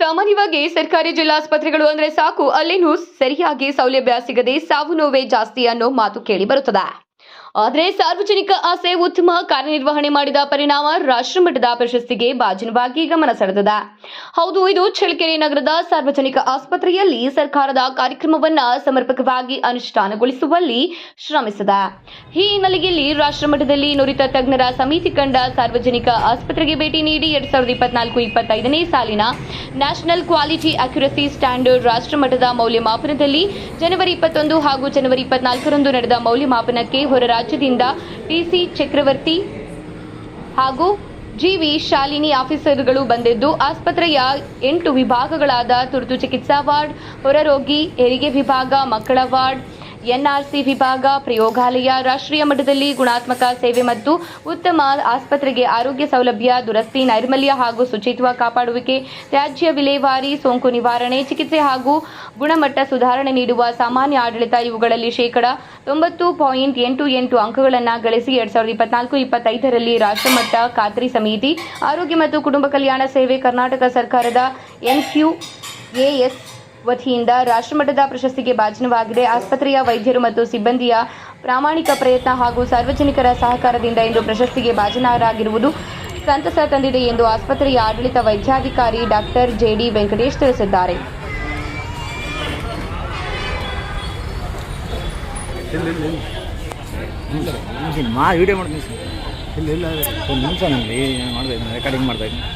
ಸಾಮಾನ್ಯವಾಗಿ ಸರ್ಕಾರಿ ಜಿಲ್ಲಾಸ್ಪತ್ರೆಗಳು ಅಂದ್ರೆ ಸಾಕು, ಅಲ್ಲಿನೂ ಸರಿಯಾಗಿ ಸೌಲಭ್ಯ ಸಿಗದೆ ಸಾವು ನೋವೇ ಜಾಸ್ತಿ ಅನ್ನೋ ಮಾತು ಕೇಳಿ ಬರುತ್ತದೆ. ಆದರೆ ಸಾರ್ವಜನಿಕ ಆಸೆ ಉತ್ತಮ ಕಾರ್ಯನಿರ್ವಹಣೆ ಮಾಡಿದ ಪರಿಣಾಮ ರಾಷ್ಟ್ರಮಟ್ಟದ ಪ್ರಶಸ್ತಿಗೆ ಭಾಜನವಾಗಿ ಗಮನ ಸೆಳೆದಿದೆ. ಹೌದು, ಇದು ಚಳ್ಳಕೆರೆ ನಗರದ ಸಾರ್ವಜನಿಕ ಆಸ್ಪತ್ರೆಯಲ್ಲಿ ಸರ್ಕಾರದ ಕಾರ್ಯಕ್ರಮವನ್ನ ಸಮರ್ಪಕವಾಗಿ ಅನುಷ್ಠಾನಗೊಳಿಸುವಲ್ಲಿ ಶ್ರಮಿಸಿದೆ. ಈ ಹಿನ್ನೆಲೆಯಲ್ಲಿ ರಾಷ್ಟ್ರಮಟ್ಟದಲ್ಲಿ ನುರಿತ ತಜ್ಞರ ಸಮಿತಿ ಕಂಡ ಸಾರ್ವಜನಿಕ ಆಸ್ಪತ್ರೆಗೆ ಭೇಟಿ ನೀಡಿ ಎರಡ್ ಸಾವಿರದ ಇಪ್ಪತ್ನಾಲ್ಕು ಇಪ್ಪತ್ತೈದನೇ ಸಾಲಿನ ನ್ಯಾಷನಲ್ ಕ್ವಾಲಿಟಿ ಅಕ್ಯುರಸಿ ಸ್ಟ್ಯಾಂಡರ್ಡ್ ರಾಷ್ಟ್ರಮಟ್ಟದ ಮೌಲ್ಯಮಾಪನದಲ್ಲಿ ಜನವರಿ ಇಪ್ಪತ್ತೊಂದು ಹಾಗೂ ಜನವರಿ ಇಪ್ಪತ್ನಾಲ್ಕರಂದು ನಡೆದ ಮೌಲ್ಯಮಾಪನಕ್ಕೆ ಹೊರ ರಾಜ್ಯದಿಂದ ಟಿಸಿ ಚಕ್ರವರ್ತಿ ಹಾಗೂ ಜಿವಿ ಶಾಲಿನಿ ಆಫೀಸರ್ಗಳು ಬಂದಿದ್ದು, ಆಸ್ಪತ್ರೆಯ ಎಂಟು ವಿಭಾಗಗಳಾದ ತುರ್ತು ಚಿಕಿತ್ಸಾ ವಾರ್ಡ್, ಹೊರರೋಗಿ, ಹೆರಿಗೆ ವಿಭಾಗ, ಮಕ್ಕಳ ವಾರ್ಡ್ ಎನ್ಆರ್ಸಿ ವಿಭಾಗ, ಪ್ರಯೋಗಾಲಯ, ರಾಷ್ಟ್ರೀಯ ಮಟ್ಟದಲ್ಲಿ ಗುಣಾತ್ಮಕ ಸೇವೆ ಮತ್ತು ಉತ್ತಮ ಆಸ್ಪತ್ರೆಗೆ ಆರೋಗ್ಯ ಸೌಲಭ್ಯ, ದುರಸ್ತಿ, ನೈರ್ಮಲ್ಯ ಹಾಗೂ ಶುಚಿತ್ವ ಕಾಪಾಡುವಿಕೆ, ತ್ಯಾಜ್ಯ ವಿಲೇವಾರಿ, ಸೋಂಕು ನಿವಾರಣೆ, ಚಿಕಿತ್ಸೆ ಹಾಗೂ ಗುಣಮಟ್ಟ ಸುಧಾರಣೆ ನೀಡುವ ಸಾಮಾನ್ಯ ಆಡಳಿತ ಇವುಗಳಲ್ಲಿ ಶೇಕಡಾ ತೊಂಬತ್ತು ಪಾಯಿಂಟ್ ಎಂಟು ಎಂಟು ಅಂಕಗಳನ್ನು ಗಳಿಸಿ ಎರಡ್ ಸಾವಿರದ ಇಪ್ಪತ್ನಾಲ್ಕು, ಇಪ್ಪತ್ತೈದರಲ್ಲಿ ರಾಷ್ಟ್ರಮಟ್ಟ ಖಾತ್ರಿ ಸಮಿತಿ, ಆರೋಗ್ಯ ಮತ್ತು ಕುಟುಂಬ ಕಲ್ಯಾಣ ಸೇವೆ ಕರ್ನಾಟಕ ಸರ್ಕಾರದ ಎನ್ಕ್ಯೂ ಎಎಸ್ ವತಿಯಿಂದ ರಾಷ್ಟ್ರಮಟ್ಟದ ಪ್ರಶಸ್ತಿಗೆ ಭಾಜನವಾಗಿದೆ. ಆಸ್ಪತ್ರೆಯ ವೈದ್ಯರು ಮತ್ತು ಸಿಬ್ಬಂದಿಯ ಪ್ರಾಮಾಣಿಕ ಪ್ರಯತ್ನ ಹಾಗೂ ಸಾರ್ವಜನಿಕರ ಸಹಕಾರದಿಂದ ಇಂದು ಪ್ರಶಸ್ತಿಗೆ ಭಾಜನರಾಗಿರುವುದು ಸಂತಸ ತಂದಿದೆ ಎಂದು ಆಸ್ಪತ್ರೆಯ ಆಡಳಿತ ವೈದ್ಯಾಧಿಕಾರಿ ಡಾಕ್ಟರ್ ಜೆಡಿ ವೆಂಕಟೇಶ್ ತಿಳಿಸಿದ್ದಾರೆ. ನಿಮಿಷ ಮಾ ವಿಡಿಯೋ ಮಾಡ್ತೀನಿ ಸರ್ ಇಲ್ಲ ಇಲ್ಲ ಒಂದು ನಿಮಿಷ ನನಗೆ ಮಾಡಿದೆ ರೆಕಾರ್ಡಿಂಗ್ ಮಾಡ್ತಾ ಇದ್ದೀನಿ